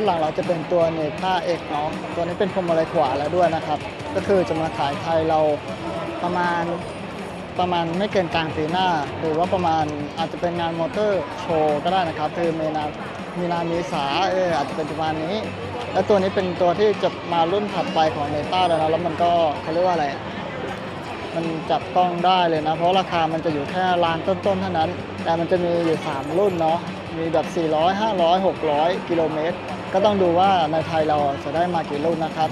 านหลังเราจะเป็นตัวเนต้าเอกเนาะตัวนี้เป็นพวงมาลัยขวาแล้วด้วยนะครับ ก็คือจะมาขายไทยเราประมาณประมาณไม่เกินกลางปีหน้า หรือว่าประมาณอาจจะเป็นงานมอเตอร์โชว์ก็ได้นะครับ คือมีนามีนาเมษาเอออาจจะเป็นประมาณนี้ แล้วตัวนี้เป็นตัวที่จะมารุ่นถัดไปของเนต้าแล้วนะแล้วมันก็เขาเรียกว่าอะไร มันจับต้องได้เลยนะ เพราะราคามันจะอยู่แค่ล้านต้นๆเท่านั้น แต่มันจะมีอยู่ 3 รุ่นเนาะมีแบบ 400 500 600 กิโลเมตร ก็ต้องดูว่าในไทยเราจะได้มากี่รุ่นนะครับ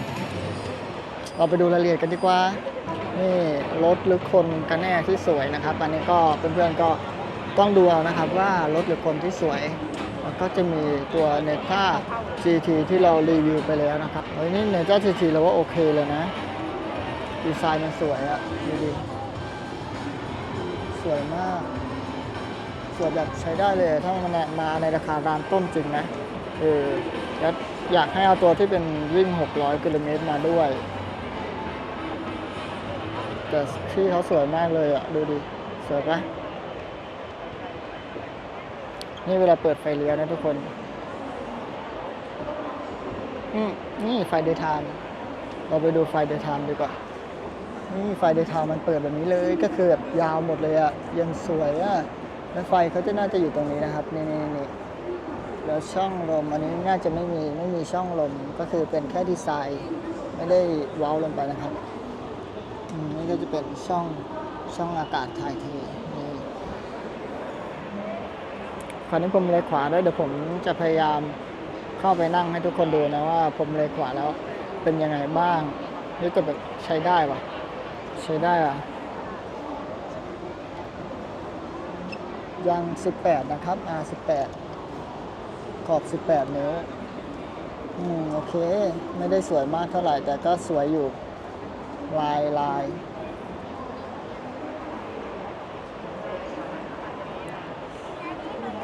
เราไปดูรายละเอียดกันดีกว่า นี่รถหรือคนกันแน่ที่สวยนะครับ อันนี้ก็เพื่อนๆก็ต้องดูเอานะครับว่ารถหรือคนที่สวยแล้วก็จะมีตัวเนต้า GT ที่เรารีวิวไปแล้วนะครับเฮ้ยนี่เนต้า GT เราว่าโอเคเลยนะ ดีไซน์มันสวยอะดูดิสวยมาก สวยแบบใช้ได้เลย ถ้ามันมาในราคาร้านต้นจริงนะ เออ อยากให้เอาตัวที่เป็นวิ่ง 600 กิโลเมตรมาด้วย แต่ที่เขาสวยมากเลยอะ ดูดิ สวยปะนี่เวลาเปิดไฟเลี้ยวนะทุกคนอืมนี่ไฟเดย์ทม์เราไปดูไฟเดย์ทม์ดีกว่า นี่ไฟเดย์ทม์มันเปิดแบบนี้เลย ก็คือแบบยาวหมดเลยอะยังสวยอะแล้วไฟเขาจะน่าจะอยู่ตรงนี้นะครับ นี่นี่นี่ แล้วช่องลมอันนี้น่าจะไม่มีไม่มีช่องลมก็คือเป็นแค่ดีไซน์ ไม่ได้ว้าลงไปนะครับนี่ก็จะเป็นช่องช่องอากาศถ่ายเทนี่คราวนี้ผมเลยขวาด้วยเดี๋ยวผมจะพยายามเข้าไปนั่งให้ทุกคนดูนะว่าผมเลยขวาแล้วเป็นยังไงบ้างนี่จะแบบใช้ได้ปะใช้ได้อะยาง18 นะครับ R 18 ขอบ 18 นิ้ว อืม โอเค ไม่ได้สวยมากเท่าไหร่ แต่ก็สวยอยู่ ลายลาย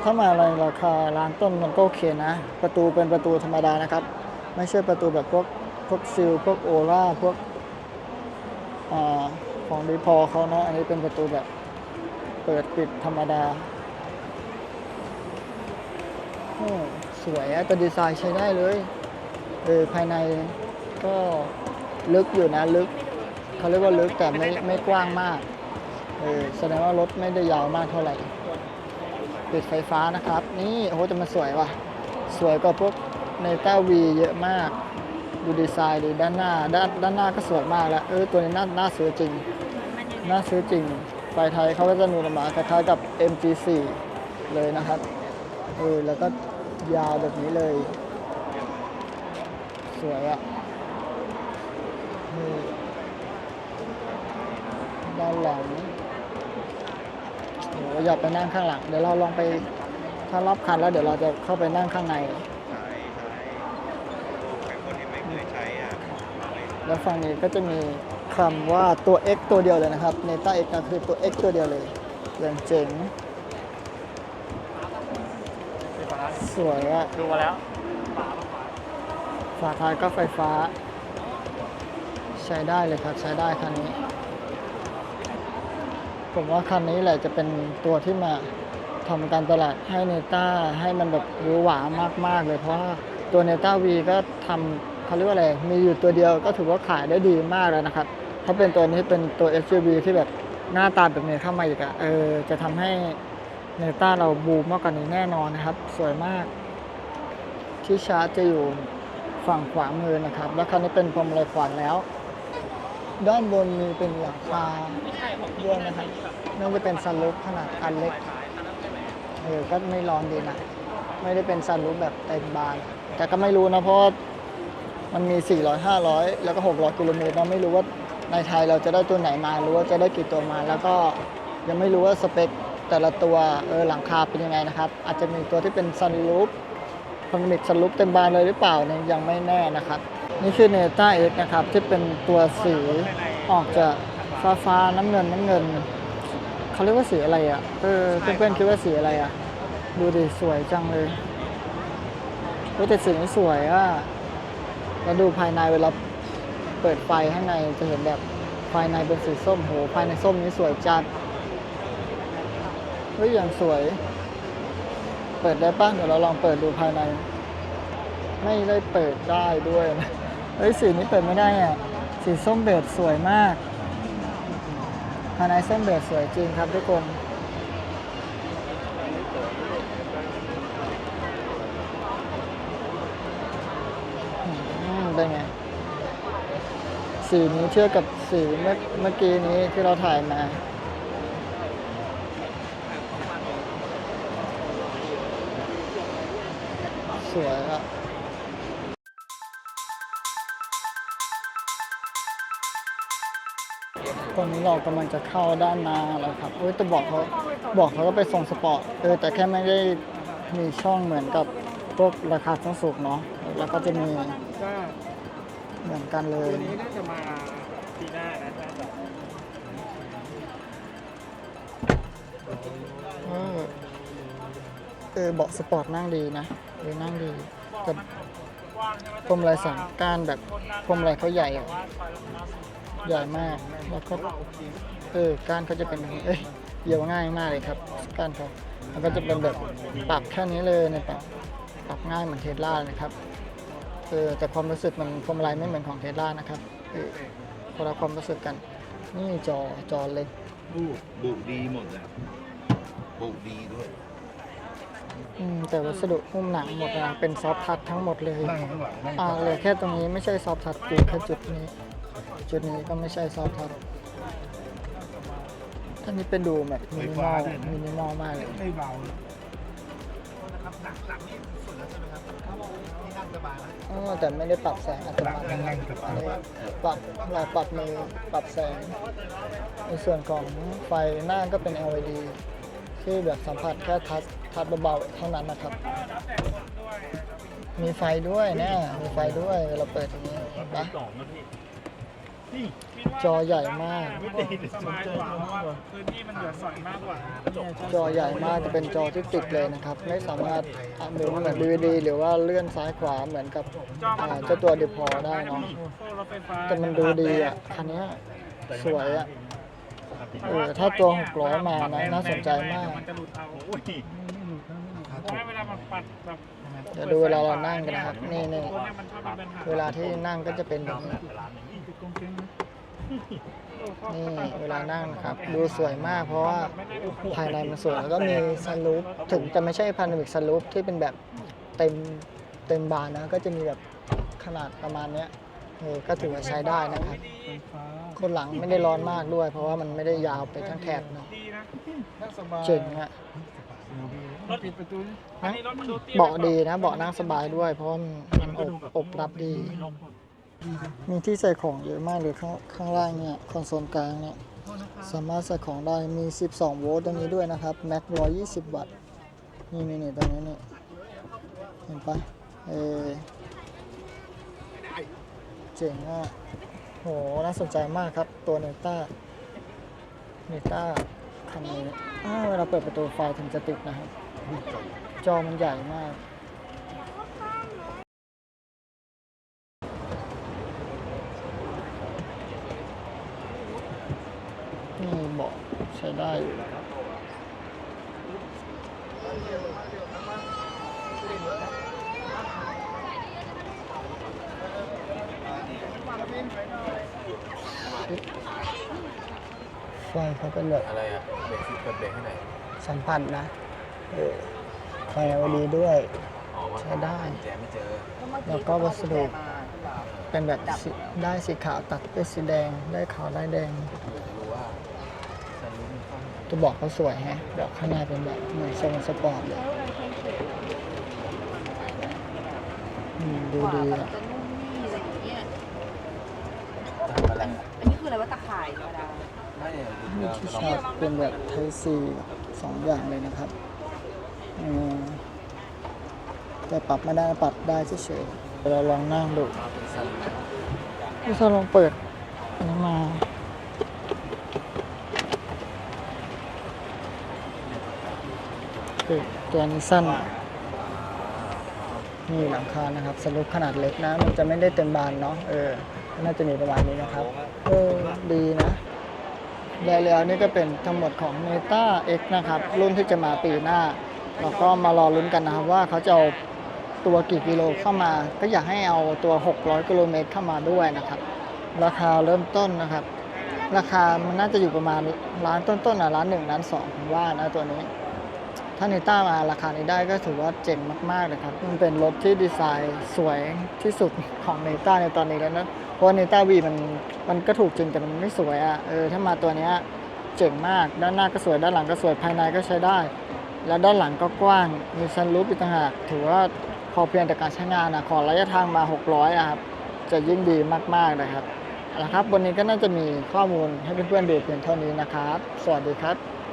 ถ้ามาในรราคาร้านต้นมันก็โอเคนะ ประตูเป็นประตูธรรมดานะครับ ไม่ใช่ประตูแบบพวกพวกซิลพวกโอล่าพวกอาของดีพอเขาเนาะอันนี้เป็นประตูแบบ เปิดปิดธรรมดา สวยอะแต่ดีไซน์ใช้ได้เลยเออภายในก็ลึกอยู่นะลึกเขาเรียกว่าลึกแต่ไม่ไม่กว้างมากเออแสดงว่ารถไม่ได้ยาวมากเท่าไหร่ปิดไฟฟ้านะครับ นี่โอ้โหแต่มันสวยว่ะ สวยกว่าพวกในต้าวีเยอะมาก ดูดีไซน์ดูด้านหน้าด้านด้านหน้าก็สวยมากแล้วเออตัวนี้น่าน่าซื้อจริงน่าซื้อจริงไฟไทยเขาก็จะมีออกมาคล้ายๆกับ MG4 เลยนะครับเออแล้วก็ ยาวแบบนี้เลย สวยอะ่ะนี่ด้านหลังโหอยากไปนั่งข้างหลัง เดี๋ยวเราลองไปถ้ารอบคันแล้วเดี๋ยวเราจะเข้าไปนั่งข้างใน ใช่ใช่เป็นคนที่ไม่เคยใช้อะแล้วฝั่งนี้ก็จะมีคำว่าตัว X ตัวเดียวเลยนะครับ Neta X ก็คือตัว X ตัวเดียวเลย อย่างเจ๋ง สวยอะดูมาแล้ว ฝาท้ายก็ไฟฟ้า ใช้ได้เลยครับใช้ได้คันนี้ ผมว่าคันนี้แหละจะเป็นตัวที่มาทำการตลาดให้เนต้าให้มันแบบหรู้หวามาก ๆ เลยเพราะว่าตัวเนต้าวีก็ทำเขาเรียกว่าอะไร มีอยู่ตัวเดียวก็ถือว่าขายได้ดีมากแล้วนะครับ ถ้าเป็นตัวนี้เป็นตัว SUV ที่แบบหน้าตาแบบนี้เข้ามาอีกอะเออจะทำให้ เนต้าเราบูมมากกว่านี้แน่นอนนะครับ สวยมาก ที่ชาร์จจะอยู่ฝั่งขวามือนะครับ แล้วคันนี้เป็นพรมลายขวางแล้ว ด้านบนมีเป็นหลังคาด้วยนะครับน่าจะเป็นซันรูฟขนาดอันเล็กเออก็ไม่ร้อนดีนะไม่ได้เป็นซันรูฟแบบเต็มบาน แต่ก็ไม่รู้นะเพราะมันมี 400 500 แล้วก็ 600 กิโลเมตรเราไม่รู้ว่าในไทยเราจะได้ตัวไหนมาหรือว่าจะได้กี่ตัวมา แล้วก็ยังไม่รู้ว่าสเปค แต่ละตัวเออหลังคาเป็นยังไงนะครับ อาจจะมีตัวที่เป็นซันรูฟคอนมิกสลุปเต็มบานเลยหรือเปล่าเนี่ยยังไม่แน่นะครับ นี่คือเนต้าเอ็กนะครับที่เป็นตัวสีออกจากฟ้าฟ้าๆน้ำเงินน้ำเงินเขาเรียกว่าสีอะไรอะเออเพื่อนๆคิดว่าสีอะไรอะ ดูดิสวยจังเลยเฮ้ยแต่สีนี้สวยอะแล้วดูภายในเวลาเปิดไฟข้างในจะเห็นแบบภายในเป็นสีส้มโหภายในส้มนี้สวยจัด เฮ้ยอย่างสวย เปิดได้ปะเดี๋ยวเราลองเปิดดูภายในภไม่ได้เปิดได้ด้วยนะเฮ้ยสีนี้เปิดไม่ได้อะ สีส้มเบจสวยมากภายในส้มเบจสวยจริงครับทุกคนอืมเป็นไง สีนี้เทียบกับสีเมื่อเมื่อกี้นี้ที่เราถ่ายมา สวยอะตอนนี้เรากำลังจะเข้าด้านหน้าแล้วครับเอ้ยแต่บอกเขาบอกเขาก็ไปส่งสปอร์ต เออแต่แค่ไม่ได้มีช่องเหมือนกับพวกราคาสูงสุดเนาะ แล้วก็จะมีก็เหมือนกันเลย ตัวนี้น่าจะมาปีหน้านะน่าจะเออเออเบาะสปอร์ตนั่งดีนะ เออนั่งดีแต่พรมลายสามก้านแบบพรมลายเขาใหญ่อะใหญ่มากแล้วก็เออก้านเขาจะเป็นเอ้ยเยียบง่ายมากเลยครับก้านเขาแล้วก็จะเป็นแบบปรับแค่นี้เลยในยปรับปรับง่ายเหมือนเทสลาเลยนะครับเออแต่ความรู้สึกมันพรมลายไม่เหมือนของเทสลานะครับเออคนละความรู้สึกกัน นี่จอจอเล็ก บุบุดีหมดเลยบุดีด้วย อืมแต่วัสดุหุ้มหนังหมดนะเป็นซอฟต์ทัชทั้งหมดเลยนั่งข้างหลังนั่งอ่าเหลยแค่ตรงนี้ไม่ใช่ซอฟต์ทัชอยู่แค่จุดนี้ จุดนี้ก็ไม่ใช่ซอฟต์ทัชอันนี้เป็นดูแบบมินิมอลมินิมอลมากเลยไม่เบาอ๋อแต่ไม่ได้ปรับแสงอัตโนมัตินั่งนั่งสบาอัยนนี้ปรับเราปรับมือปรับแสง ในส่วนของไฟหน้าก็เป็น LED ที่แบบสัมผัสแค่ทัชทัชเบาๆเท่านั้นนะครับ มีไฟด้วยนะ มีไฟด้วยเวลาเปิดอย่างนี้นะจอใหญ่มาก สบายกว่าเพราะว่าพื้นที่มันเหลือสอยมากกว่าจอใหญ่มากจะเป็นจอที่ติดเลยนะครับ ไม่สามารถอ่านเหมือน DVD หรือว่าเลื่อนซ้ายขวาเหมือนกับเจ้าตัวเดพอได้เนาะแต่มันดูดีอะคันนี้สวยอะ เออถ้าตัว600มานะน่าสนใจมาก มันจะหลุดเอาเพราะว่าเวลามันปัดแบบเดี๋ยวดูเวลาเรานั่งกันนะครับ นี่นี่ตัวเนี้ยมันชอบมีปัญหาเวลาที่นั่งก็จะเป็นแบบนี้ นี่เวลานั่งนะครับ ดูสวยมากเพราะว่าภายในมันสวยแล้วก็มีสลูปถึงจะไม่ใช่พานามิกสลูปที่เป็นแบบเต็มเต็มบานนะ ก็จะมีแบบขนาดประมาณเนี้ย เออก็ถือว่าใช้ได้นะครับ คนหลังไม่ได้ร้อนมากด้วย เพราะว่ามันไม่ได้ยาวไปทั้งแถบเนาะดีนะเจ๋งอะรถปิดประตูอันนี้รถมันดูเตี้ยเบาะดีนะเบาะนั่งสบายด้วย เพราะว่ามันมันอบอบรับดี มีที่ใส่ของเยอะมากเลยข้างข้างล่างเนี่ยคอนโซลกลางเนี่ยสามารถใส่ของได้มี 12 โวลต์ตรงนี้ด้วยนะครับแม็ก120 วัตต์นี่นี่นี่ตรงนี้นี่เห็นปะเออ เจ๋งอะโห น่าสนใจมากครับ ตัวเนต้าเนต้าคันนี้อ้าวเวลาเปิดประตูไฟถึงจะติดนะครับ จอมันใหญ่มาก นี่เบาะใช้ได้อยู่ ไฟเขาเป็นแบบอะไรอะเบรกสิกดเบรกให้ไหนอยสัมผัสนะเออไฟ LED ด้วย อ๋อว่าใช้ได้แจไม่เจอแล้วก็วัสดุ เป็นแบบสีได้สีขาวตัดด้วยสีแดง ได้ขาวได้แดงรู้ว่าฉันรู้มันต้องตัวบอกเขาสวยแฮะแบบข้างในเป็นแบบเหมือนทรงสปอร์ตเลยอืมดูดีอะ จะนุ่มนี่อะไรอย่างเงี้ยทำอะไรอันนี้คืออะไรว่าตะข่ายธรรมดาไนี่ที่ชาร์จเป็นแบบไทซีสองอย่างเลยนะครับอืมแต่ปรับไม่ได้ปรับได้เฉยๆเราลองนั่งดูพี่ชาลองเปิดอันนี้มาคือตัวนี้สั้นนี่หลังคานะครับสรุปขนาดเล็กนะ มันจะไม่ได้เต็มบานเนาะเออ น่าจะมีประมาณนี้นะครับ เออ ดีนะ ได้แล้วนี่ก็เป็นทั้งหมดของ Meta X นะครับ รุ่นที่จะมาปีหน้า เราก็มารอลุ้นกันนะครับว่าเขาจะเอาตัวกี่กิโลเข้ามา ก็อยากให้เอาตัว 600 กิโลเมตรเข้ามาด้วยนะครับ ราคาเริ่มต้นนะครับ ราคามันน่าจะอยู่ประมาณร้านต้นๆอะร้านหนึ่งร้านสองผมว่านะตัวนี้ ถ้าเนต้ามาราคานี้ได้ก็ถือว่าเจ๋งมากๆเลยครับ มันเป็นรถที่ดีไซน์สวยที่สุดของเนต้าในตอนนี้แล้วนะ เพราะเนต้าวีมันมันก็ถูกจริงแต่มันไม่สวยอะ่ะเออถ้ามาตัวเนี้ยเจ๋งมากด้านหน้าก็สวยด้านหลังก็สวยภายในก็ใช้ได้ แล้วด้านหลังก็กว้างมีซันรูฟอีกต่างหากถือว่าพอเพียงแต่การใช้งานนะขอระยะทางมา 600อะครับจะยิ่งดีมากๆนะครับเอาละครับวันนี้ก็น่าจะมีข้อมูลให้เพื่อนๆดูเพียงเท่านี้นะครับ สวัสดีครับ